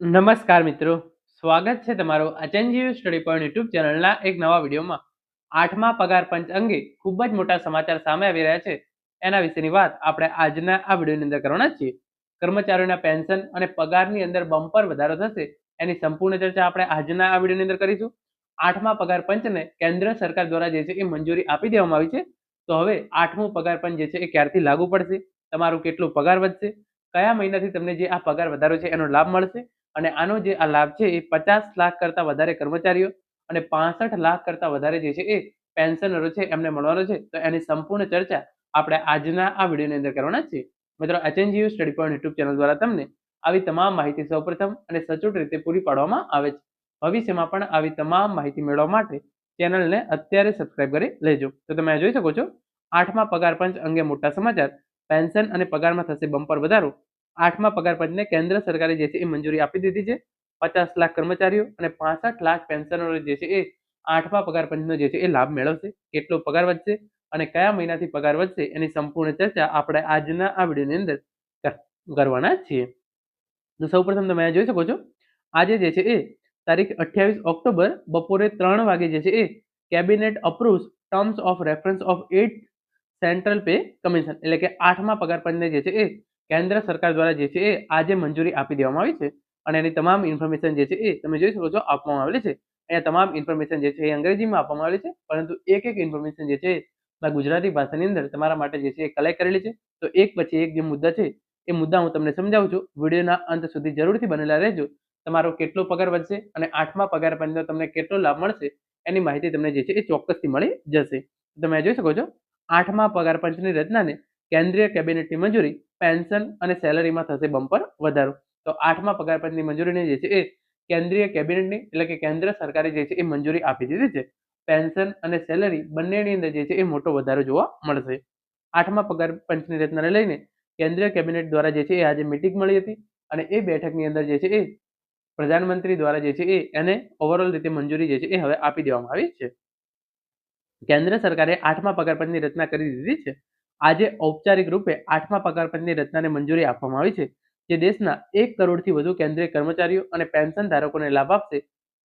નમસ્કાર મિત્રો. સ્વાગત છે તમારું અચેન્જીવ સ્ટડી પોઈન્ટ યુટ્યુબ ચેનલના એક નવા વિડીયોમાં. આઠમા પગાર પંચ અંગે ખૂબ જ મોટા સમાચાર સામે આવી રહ્યા છે. એના વિશેની વાત આપણે આજના આ વિડીયોની અંદર કરવાના છીએ. કર્મચારીઓના પેન્શન અને પગારની અંદર બમ્પર વધારો થશે, એની સંપૂર્ણ ચર્ચા આપણે આજના આ વિડીયોની અંદર કરીશું. આઠમા પગાર પંચને કેન્દ્ર સરકાર દ્વારા જે છે એ મંજૂરી આપી દેવામાં આવી છે. તો હવે આઠમું પગાર પંચ જે છે એ ક્યારથી લાગુ પડશે? તમારું કેટલું પગાર વધશે? કયા મહિનાથી તમને જે આ પગાર વધારો છે એનો લાભ મળશે? અને આનો જે આ લાભ છે એ પચાસ લાખ કરતાં વધારે કર્મચારીઓ અને પાસઠ લાખ કરતાં વધારે જે છે એ પેન્શનરો છે, એમને મળવાનો છે. તો એની સંપૂર્ણ ચર્ચા આપણે આજના આ વિડીયોની અંદર કરવાના છીએ. મિત્રો, HNGU study point YouTube channel દ્વારા તમને આવી તમામ માહિતી સૌપ્રથમ અને સચોટ રીતે પૂરી પાડવામાં આવે છે. ભવિષ્યમાં પણ આવી તમામ માહિતી મેળવવા માટે ચેનલને અત્યારે સબસ્ક્રાઇબ કરી લેજો. તો તમે જોઈ શકો છો, આઠમા પગાર પંચ અંગે મોટા સમાચાર. પેન્શન અને પગારમાં થશે બમ્પર વધારો. આઠમા પગાર કેન્દ્ર સરકારે જે છે એ મંજૂરી આપી દીધી છે. પચાસ લાખ કર્મચારીઓ અને પાસઠ લાખ પેન્શનરો જે છે એ આઠમા પગાર પંચનો જે છે એ લાભ મેળવશે. કેટલો પગાર વધશે અને કયા મહિનાથી પગાર વધશે એની સંપૂર્ણ ચર્ચા આપણે આજના આ વિડીયોની અંદર કરવાના છીએ. તો સૌપ્રથમ તમે જોઈ શકો છો. આજે જે છે એ તારીખ અઠ્યાવીસ ઓક્ટોબર બપોરે ત્રણ વાગે જે છે એ cabinet approves terms of reference of eight central pay commission એટલે કે આઠમા પગાર પંચને જે છે એ કેન્દ્ર સરકાર દ્વારા જે છે એ આજે મંજૂરી આપી દેવામાં આવી છે અને એની તમામ ઇન્ફોર્મેશન જે છે એ તમે જોઈ શકો છો આપવામાં આવેલી છે. અહીંયા તમામ ઇન્ફોર્મેશન જે છે એ અંગ્રેજીમાં આપવામાં આવેલી છે, પરંતુ એક એક ઇન્ફોર્મેશન જે છે ગુજરાતી ભાષાની અંદર તમારા માટે જે છે એ કલેક્ટ કરેલી છે. તો એક પછી એક જે મુદ્દા છે એ મુદ્દા હું તમને સમજાવું છું. વિડીયોના અંત સુધી જરૂરથી બનેલા રહેજો. તમારો કેટલો પગાર વધશે અને આઠમા પગાર પંદર તમને કેટલો લાભ મળશે એની માહિતી તમને જે છે એ ચોક્કસથી મળી જશે. તમે જોઈ શકો છો, આઠમા પગાર પંચની રચનાને કેન્દ્રીય કેબિનેટની મંજૂરી પેન્શન અને સેલરીમાં થશે બમ્પર વધારો. તો આઠમા પગારપંચની મંજૂરીને જે છે એ કેન્દ્રીય કેબિનેટની એટલે કે કેન્દ્ર સરકારે જે છે એ મંજૂરી આપી દીધી છે. પેન્શન અને સેલરી બંનેની અંદર જે છે એ મોટો વધારો જોવા મળશે. આઠમા પગાર પંચની રચનાને લઈને કેન્દ્રીય કેબિનેટ દ્વારા જે છે એ આજે મિટિંગ મળી હતી અને એ બેઠકની અંદર જે છે એ પ્રધાનમંત્રી દ્વારા જે છે એ એને ઓવરઓલ રીતે મંજૂરી જે છે એ હવે આપી દેવામાં આવી છે. કેન્દ્ર સરકારે આઠમા પગારપંચની રચના કરી દીધી છે. આજે ઔપચારિક રૂપે આઠમા પગારપંચની રચનાને મંજૂરી આપવામાં આવી છે, જે દેશના એક કરોડથી વધુ કેન્દ્રીય કર્મચારીઓ અને પેન્શન ધારકોને લાભ આપશે.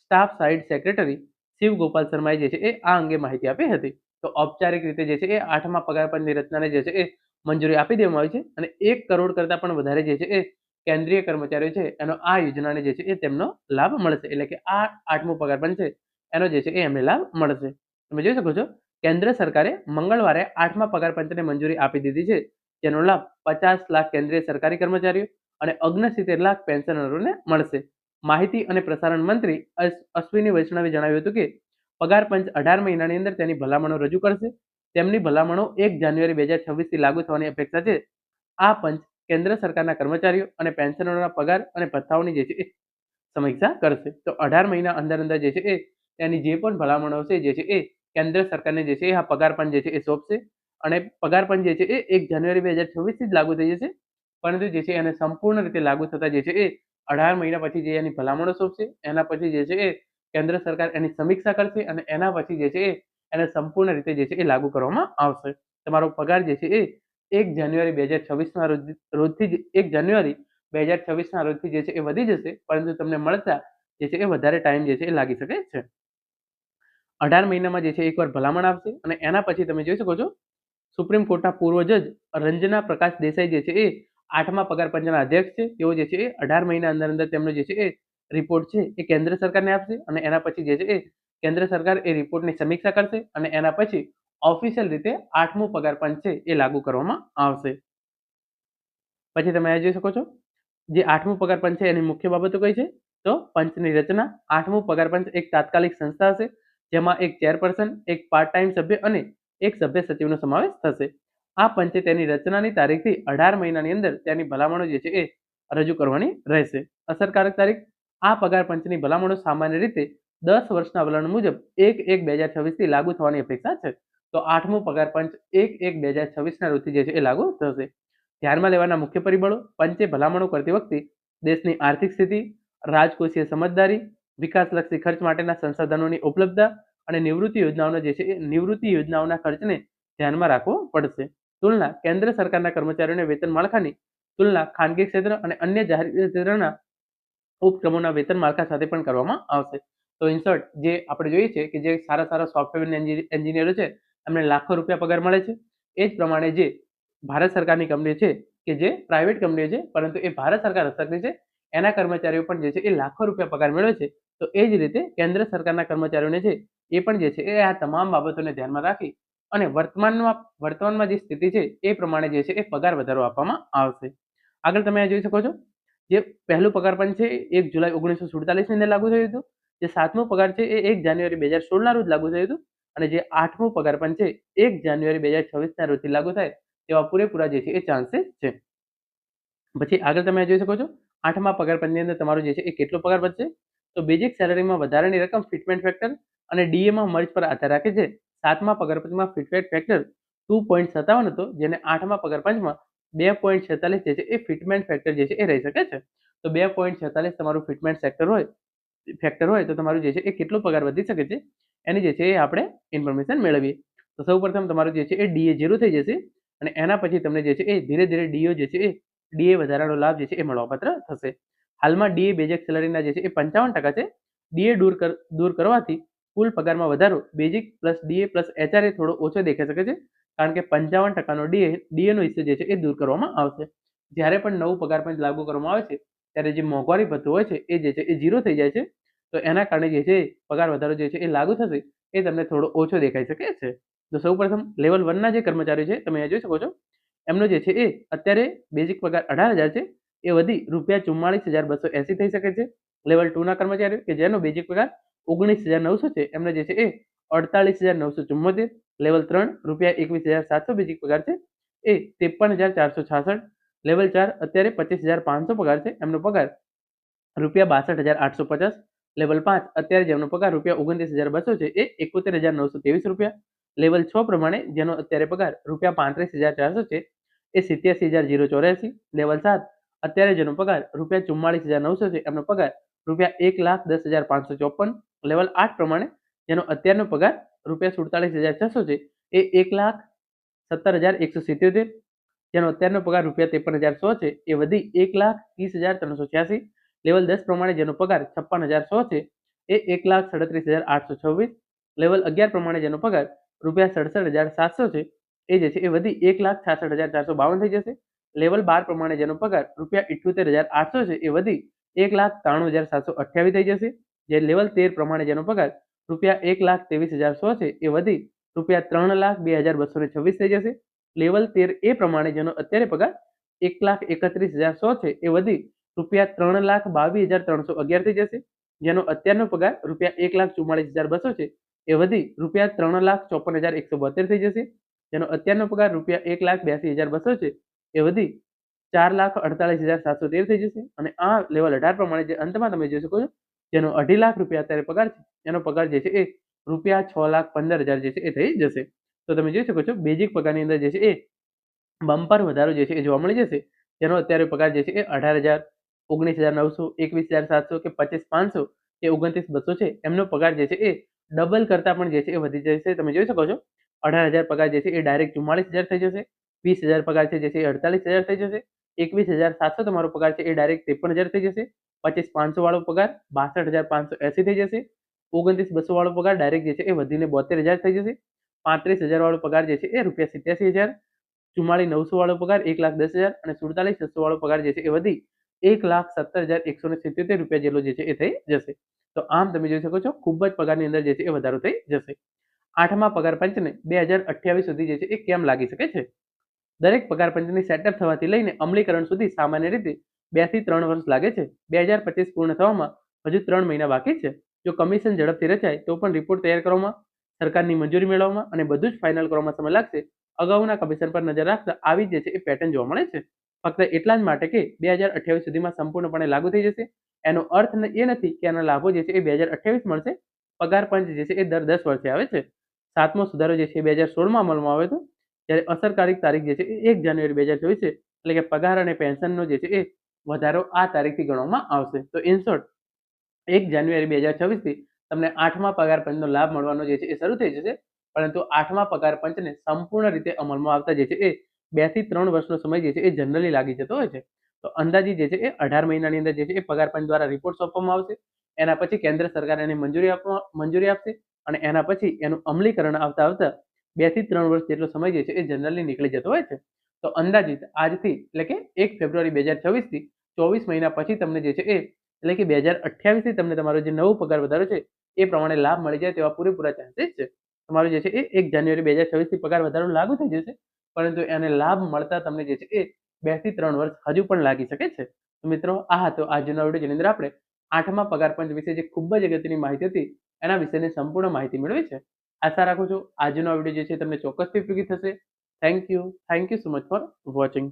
Staff side secretary Shiv Gopal શર્માએ જે છે એ આ અંગે માહિતી આપી હતી. તો ઔપચારિક રીતે જે છે એ આઠમા પગારપંચની રચનાને જે છે એ મંજૂરી આપી દેવામાં આવી છે અને એક કરોડ કરતાં પણ વધારે જે છે એ કેન્દ્રીય કર્મચારીઓ છે એનો આ યોજનાને જે છે એ તેમનો લાભ મળશે. એટલે કે આ આઠમો પગાર પંચ છે, એનો જે છે એ એમને લાભ મળશે. તમે જોઈ શકો છો કેન્દ્ર સરકારે મંગળવારે આઠમા પગારપંચને મંજૂરી આપી દીધી છે, જેનો લાભ પચાસ લાખ કેન્દ્રીય સરકારી કર્મચારીઓ અને ઓગણસિત્તેર લાખ પેન્શનરોને મળશે. માહિતી અને પ્રસારણ મંત્રી અશ્વિની વૈષ્ણવે જણાવ્યું હતું કે, પગાર પંચ અઢાર મહિનાની અંદર તેની ભલામણો રજૂ કરશે. તેમની ભલામણો એક જાન્યુઆરી બે હજાર છવ્વીસથી લાગુ થવાની અપેક્ષા છે. આ પંચ કેન્દ્ર સરકારના કર્મચારીઓ અને પેન્શનરોના પગાર અને ભથ્થાઓની જે છે એ સમીક્ષા કરશે. તો અઢાર મહિના અંદર અંદર જે છે એ તેની જે પણ ભલામણો છે, જે છે એ કેન્દ્ર સરકારને જે છે આ પગાર પણ જે છે એ સોંપશે અને પગાર પણ જે છે એ એક જાન્યુઆરી બે હજાર છવ્વીસથી જ લાગુ થઈ જશે પરંતુ જે છે એને સંપૂર્ણ રીતે લાગુ થતા જે છે એ અઢાર મહિના પછી જે એની ભલામણો સોંપશે એના પછી જે છે એ કેન્દ્ર સરકાર એની સમીક્ષા કરશે અને એના પછી જે છે એ એને સંપૂર્ણ રીતે જે છે એ લાગુ કરવામાં આવશે તમારો પગાર જે છે એ એક જાન્યુઆરી બે હજાર છવ્વીસના રોજ રોજથી જ એક જાન્યુઆરી બે હજાર છવ્વીસના રોજથી જે છે એ વધી જશે પરંતુ તમને મળતા જે છે એ વધારે ટાઈમ જે છે એ લાગી શકે છે અઢાર મહિનામાં જે છે એકવાર ભલામણ આપશે અને એના પછી તમે જોઈ શકો છો, સુપ્રીમ કોર્ટના પૂર્વ જજ રંજના પ્રકાશ દેસાઈ જે છે એ આઠમા પગાર પંચના અધ્યક્ષ છે. તેઓ જે છે એ અઢાર મહિના અંદર અંદર તેમનો જે છે એ રિપોર્ટ છે એ કેન્દ્ર સરકારને આપશે અને એના પછી જે છે એ કેન્દ્ર સરકાર એ રિપોર્ટની સમીક્ષા કરશે અને એના પછી ઓફિશિયલ રીતે આઠમું પગાર પંચ છે એ લાગુ કરવામાં આવશે. પછી તમે આ જોઈ શકો છો, જે આઠમું પગાર પંચ છે એની મુખ્ય બાબતો કઈ છે? તો પંચની રચના. આઠમું પગાર પંચ એક તાત્કાલિક સંસ્થા હશે જેમાં એક ચેરપર્સન, એક પાર્ટ ટાઈમ સભ્ય અને એક સભ્ય સચિવનો સમાવેશ થશે. આ પંચે તેની રચનાની તારીખથી અઢાર મહિનાની અંદર તેની ભલામણો જે છે એ રજૂ કરવાની રહેશે. અસરકારક તારીખ, આ પગાર પંચની ભલામણો સામાન્ય રીતે દસ વર્ષના વલણ મુજબ એક એક બે હજાર છવ્વીસથી લાગુ થવાની અપેક્ષા છે. તો આઠમું પગાર પંચ એક એક બે હજાર છવ્વીસના રોજથી જે છે એ લાગુ થશે. ધ્યાનમાં લેવાના મુખ્ય પરિબળો, પંચે ભલામણો કરતી વખતે દેશની આર્થિક સ્થિતિ, રાજકોષીય સમજદારી વિકાસલક્ષી ખર્ચ માટેના સંસાધનોની ઉપલબ્ધતા અને નિવૃત્તિ યોજનાઓનો જે છે એ નિવૃત્તિ યોજનાઓના ખર્ચને ધ્યાનમાં રાખવો પડશે. તુલના, કેન્દ્ર સરકારના કર્મચારીઓને વેતન માળખાની તુલના, ખાનગી ક્ષેત્ર અને અન્ય જાહેર ક્ષેત્રના ઉપક્રમોના વેતન માળખા સાથે પણ કરવામાં આવશે. તો ઇન્સર્ટ જે આપણે જોઈએ છે કે જે સારા સારા સોફ્ટવેર એન્જિનિયરો છે, એમને લાખો રૂપિયા પગાર મળે છે. એ જ પ્રમાણે જે ભારત સરકારની કંપની છે કે જે પ્રાઇવેટ કંપનીઓ છે, પરંતુ એ ભારત સરકાર હસ્તકની છે, એના કર્મચારીઓ પણ જે છે એ લાખો રૂપિયા પગાર મેળવે છે. તો એ જ રીતે કેન્દ્ર સરકારના કર્મચારીઓને છે, એ પણ જે છે, એ આ તમામ બાબતોને ધ્યાનમાં રાખી અને વર્તમાનમાં વર્તમાનમાં જે સ્થિતિ છે, એ પ્રમાણે જે છે, એ પગાર વધારો આપવામાં આવશે. આગળ તમે આ જોઈ શકો છો, જે પહેલું પગાર પણ છે એક જુલાઈ ઓગણીસો સુડતાલીસની અંદર લાગુ થયું હતું. જે સાતમું પગાર છે, એ એક જાન્યુઆરી બે હજાર સોળના રોજ લાગુ થયું હતું. અને જે આઠમું પગાર પણ છે, એક જાન્યુઆરી બે હજાર છવ્વીસના રોજથી લાગુ થાય, તેવા પૂરેપૂરા જે છે, એ ચાન્સીસ છે. પછી આગળ તમે જોઈ શકો છો, આઠમા પગાર પંચની અંદર તમારો જે છે, એ કેટલો પગાર વધશે? તો બેઝિક સેલેરીમાં વધારાની રકમ ફિટમેન્ટ ફેક્ટર અને ડીએમાં મર્જ પર આધાર રાખે છે. સાતમા પગારપંચમાં ફિટમેન્ટ ફેક્ટર ટુ પોઈન્ટ સત્તાવન હતો, જેને આઠમા પગાર પંચમાં બે પોઈન્ટ છેતાલીસ જે છે એ ફિટમેન્ટ ફેક્ટર જે છે એ રહી શકે છે. તો બે પોઈન્ટ છેતાલીસ તમારું ફિટમેન્ટ સેક્ટર હોય ફેક્ટર હોય તો તમારું જે છે એ કેટલો પગાર વધી શકે છે? એની જે છે એ આપણે ઇન્ફોર્મેશન મેળવીએ. તો સૌ પ્રથમ તમારું જે છે એ ડીએ ઝીરો થઈ જશે અને એના પછી તમને જે છે એ ધીરે ધીરે ડીઓ જે છે એ ડીએ વધારાનો લાભ જે છે એ મળવાપાત્ર થશે. હાલમાં ડીએ બેઝિક સેલરીના જે છે એ પંચાવન ટકા છે. ડીએ દૂર કર, દૂર કરવાથી કુલ પગારમાં વધારો basic plus DA plus HRA થોડો ઓછો દેખાઈ શકે છે. કારણ કે પંચાવન ટકાનો ડીએ, ડીએનો હિસ્સો જે છે એ દૂર કરવામાં આવશે. જ્યારે પણ નવું પગાર પંચ લાગુ કરવામાં આવે છે, ત્યારે જે મોંઘવારી ભથ્થું હોય છે એ જે છે એ ઝીરો થઈ જાય છે. તો એના કારણે જે છે પગાર વધારો જે છે એ લાગુ થશે, એ તમને થોડો ઓછો દેખાઈ શકે છે. તો સૌ પ્રથમ લેવલ વનના જે કર્મચારીઓ છે, તમે જોઈ શકો છો. એમનો જે છે એ અત્યારે બેઝિક પગાર અઢાર હજાર છે. એ વધી રૂપિયા ચુમ્માળીસ હજાર બસો એસી થઈ શકે છે. લેવલ ટુના કર્મચારીઓ કે જેનો બેઝિક પગાર ઓગણીસ હજાર નવસો છે, એમને જે છે એ અડતાલીસ હજાર નવસો ચુમ્મોતેર લેવલ ત્રણ રૂપિયા એકવીસ હજાર સાતસો બેઝિક પગાર છે, એ ત્રેપન હજાર ચારસો છાસઠ. લેવલ ચાર અત્યારે પચીસ હજાર પાંચસો પગાર છે, એમનો પગાર રૂપિયા બાસઠ હજાર આઠસો પચાસ. લેવલ પાંચ અત્યારે જેમનો પગાર રૂપિયા ઓગણત્રીસ હજાર બસો છે, એ એકોતેર હજાર નવસો ત્રેવીસ રૂપિયા. લેવલ છ પ્રમાણે જેનો અત્યારે પગાર રૂપિયા પાંત્રીસ હજાર ચારસો છે, એ સિત્યાસી હજાર જીરો ચોર્યાસી. લેવલ સાત અત્યારે જેનો પગાર રૂપિયા ચુમ્માળીસ હજાર નવસો છે. એમનો પગાર રૂપિયા એક લાખ દસ હજાર પાંચસો ચોપન લેવલ આઠ પ્રમાણે જેનો અત્યારનો પગાર રૂપિયા સુડતાલીસ હજાર છસો છે. એ એક લાખ સત્તર હજાર એકસો સિત્યોતેર. જેનો અત્યારનો પગાર રૂપિયા ત્રેપન હજાર સો છે. એ વધી એક લાખ ત્રીસ હજાર ત્રણસો છ્યાસી. લેવલ દસ પ્રમાણે જેનો પગાર છપ્પન હજાર સો છે. એ એક લાખ સડત્રીસ હજાર આઠસો છવ્વીસ. લેવલ અગિયાર પ્રમાણે જેનો પગાર રૂપિયા સડસઠ હજાર સાતસો છે. એ જે છે એ વધી એક લાખ છાસઠ હજાર ચારસો બાવન થઈ જશે. લેવલ બાર પ્રમાણે જેનો પગાર રૂપિયા ઇઠ્યોતેર હજાર આઠસો છે એ વધી એક લાખ ત્રાણું હજાર સાતસો અઠ્યાવીસ થઈ જશે. જે લેવલ તેર પ્રમાણે જેનો પગાર રૂપિયા એક લાખ ત્રેવીસ હજાર સો છે એ વધી રૂપિયા ત્રણ લાખ બે હજાર બસો ને છવ્વીસ થઈ જશે. લેવલ તેર એ પ્રમાણે જેનો અત્યારે પગાર એક લાખ એકત્રીસ હજાર સો છે એ વધી રૂપિયા ત્રણ લાખ બાવીસ હજાર ત્રણસો અગિયાર થઈ જશે. જેનો અત્યારનો પગાર રૂપિયા એક લાખ ચુમ્માળીસ હજાર બસો છે એ વધી રૂપિયા ત્રણ લાખ ચોપન હજાર એકસો બોતેર થઈ જશે. જેનો અત્યારનો પગાર રૂપિયા એક લાખ બ્યાસી હજાર બસો છે એ વધી ચાર લાખ અડતાલીસ હજાર સાતસો તેર થઈ જશે. અને આ લેવલ અઢાર પ્રમાણે જે અંતમાં તમે જોઈ શકો છો, જેનો અઢી લાખ રૂપિયા અત્યારે પગાર છે, એનો પગાર જે છે એ રૂપિયા છ લાખ પંદર હજાર જે છે એ થઈ જશે. તો તમે જોઈ શકો છો બેઝિક પગારની અંદર જે છે એ બમ્પર વધારો જે છે એ જોવા મળી જશે. જેનો અત્યારે પગાર જે છે એ અઢાર હજાર, ઓગણીસ હજાર નવસો, એકવીસ હજાર સાતસો કે પચીસ પાંચસો કે ઓગણત્રીસ બસો છે, એમનો પગાર જે છે એ ડબલ કરતાં પણ જે છે એ વધી જશે. તમે જોઈ શકો છો, અઢાર હજાર પગાર જે છે એ ડાયરેક્ટ ચુમ્માળીસ હજાર થઈ જશે. વીસ હજાર પગાર છે જે છે અડતાલીસ હજાર થઈ જશે, એકવીસ હજાર સાતસો તમારો પગાર છે, એ ડાયરેક્ટ ત્રેપન હજાર થઈ જશે, પચીસ પાંચસો વાળો પગાર, બાસઠ હજાર પાંચસો એસી થઈ જશે, ઓગણત્રીસ બસો વાળો પગાર ડાયરેક્ટ જે છે એ વધીને બોતેર હજાર થઈ જશે, પાંત્રીસ હજાર વાળો પગાર જે છે એ રૂપિયા સિત્યાસી હજાર ચુમ્માળી નવસો વાળો પગાર એક લાખ દસ હજાર અને સુડતાલીસ છસો વાળો પગાર જે છે એ વધી એક લાખ સત્તર હજાર એકસો ને સિત્યોતેર રૂપિયા જેટલો જે છે એ થઈ જશે. તો આમ તમે જોઈ શકો છો, ખૂબ જ પગારની અંદર જે છે એ વધારો થઈ જશે. આઠમા પગાર પંચને બે હજાર અઠ્યાવીસ સુધી જે છે એ કેમ લાગી શકે છે? દરેક પગાર પંચની સેટઅપ થવાથી લઈને અમલીકરણ સુધી સામાન્ય રીતે બેથી ત્રણ વર્ષ લાગે છે. બે હજાર પચીસ પૂર્ણ થવામાં હજુ ત્રણ મહિના બાકી છે. જો કમિશન ઝડપથી રચાય, તો પણ રિપોર્ટ તૈયાર કરવામાં, સરકારની મંજૂરી મેળવવામાં અને બધું જ ફાઇનલ કરવામાં સમય લાગશે. અગાઉના કમિશન પર નજર રાખતા આવી જે છે એ પેટર્ન જોવા મળે છે. ફક્ત એટલા જ માટે કે બે હજાર અઠ્યાવીસ સુધીમાં સંપૂર્ણપણે લાગુ થઈ જશે. એનો અર્થ એ નથી કે આના લાભો જે છે એ બે હજાર અઠ્યાવીસ મળશે. પગાર પંચ જે છે એ દર દસ વર્ષે આવે છે. સાતમો સુધારો જે છે બે હજાર સોળમાં અમલમાં આવ્યો હતો ત્યારે અસરકારક તારીખ જે છે એ એક જાન્યુઆરી બે હજાર ચોવીસ એટલે કે પગાર અને પેન્શનનો જે છે એ વધારો આ તારીખથી ગણવામાં આવશે. તો ઇન એક જાન્યુઆરી બે હજાર છવ્વીસથી તમને આઠમા પગાર પંચનો લાભ મળવાનો જે છે એ શરૂ થઈ જશે. પરંતુ આઠમા પગાર પંચને સંપૂર્ણ રીતે અમલમાં આવતા જે છે એ બેથી ત્રણ વર્ષનો સમય જે છે એ જનરલી લાગી જતો હોય છે. તો અંદાજી જે છે એ અઢાર મહિનાની અંદર જે છે એ પગાર પંચ દ્વારા રિપોર્ટ સોંપવામાં આવશે. એના પછી કેન્દ્ર સરકાર એને મંજૂરી આપવા, મંજૂરી આપશે અને એના પછી એનું અમલીકરણ આવતા આવતા બેથી ત્રણ વર્ષ જેટલો સમય જે છે એ જનરલી નીકળી જતો હોય છે. તો અંદાજિત આજથી એટલે કે એક ફેબ્રુઆરી બે હજાર છવ્વીસથી ચોવીસ મહિના પછી તમને જે છે એ એટલે કે બે હજાર અઠ્યાવીસથી તમને તમારો જે નવો પગાર વધારો છે એ પ્રમાણે લાભ મળી જાય તેવા પૂરેપૂરા ચાન્સીસ છે. તમારો જે છે એ એક જાન્યુઆરી બે હજાર છવ્વીસથી પગાર વધારો લાગુ થઈ જશે, પરંતુ એને લાભ મળતા તમને જે છે એ બેથી ત્રણ વર્ષ હજુ પણ લાગી શકે છે. તો મિત્રો, આ હતો આજનો વીડિયો જેની અંદર આપણે આઠમા પગાર પંચ વિશે જે ખૂબ જ અગત્યની માહિતી હતી, એના વિશેની સંપૂર્ણ માહિતી મેળવી છે. આશા રાખું છું આજનો વીડિયો જે છે તમને ચોક્કસથી ઉપયોગી થશે. Thank you thank you so much for watching